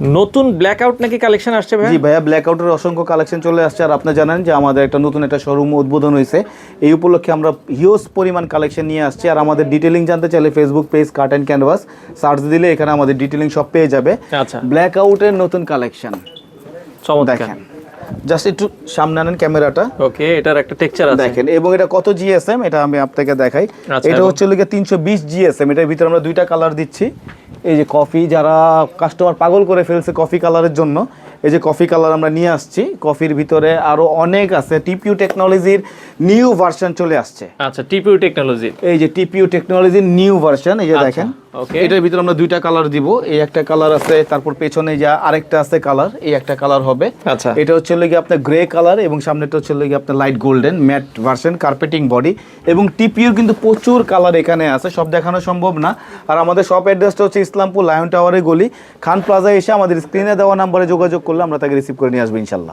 নতুন black out নাকি collection আসছে ভাই জি ভাইয়া ব্ল্যাক আউটের অসংখ্য কালেকশন চলে আসছে। আর আপনি জানেন যে আমাদের একটা নতুন একটা শোরুম উদ্বোধন হয়েছে। এই উপলক্ষে আমরা হিউজ পরিমাণ কালেকশন নিয়ে আসছি। আর আমাদের ডিটেলিং জানতে চাইলে Facebook page cart and canvas search দিলে এখানে আমাদের ডিটেলিং সব পেয়ে যাবে। আচ্ছা। ব্ল্যাক আউটের নতুন কালেকশন দেখেন। জাস্ট একটু সামনে আনেন ক্যামেরাটা। ওকে এটার একটা টেক্সচার আছে। দেখেন এবং এটা কত জিএসএম এটা আমি আপনাকে দেখাই। আচ্ছা, এটা হচ্ছে লিখে তিনশো বিশ জিএসএম এটার ভিতরে আমরা দুইটা কালার দিচ্ছি। এই যে কফি, যারা কাস্টমার পাগল করে ফেলছে কফি কালারের জন্য, এই যে কফি কালার আমরা নিয়ে আসছি। কফির ভিতরে আরও অনেক আছে। টিপিউ টেকনোলজির নিউ ভার্সন চলে আসছে। আচ্ছা টিপিউ টেকনোলজি এই যে টিপিউ টেকনোলজির নিউ ভার্সন এই যে আচ্ছা, দেখেন। okay. এটার ভিতরে আমরা দুইটা কালার দিব। এই একটা কালার আছে তারপর পেছনে যা আরেকটা আছে কালার এই একটা কালার হবে। আচ্ছা। এটা হচ্ছে লেগে আপনার গ্রে কালার এবং সামনেটা হচ্ছে লেগে আপনার light golden matte version carpeting body এবং টিপিউর কিন্তু প্রচুর কালার এখানে আছে সব দেখানো সম্ভব না। আর আমাদের শপ অ্যাড্রেসটা হচ্ছে ইসলামপুর লায়ন টাওয়ারের গলি। খান প্লাজা এসে আমাদের স্ক্রিনে দেওয়া নাম্বারে যোগাযোগ করলে আমরা তাকে রিসিভ করে নিয়ে আসব ইনশাল্লাহ।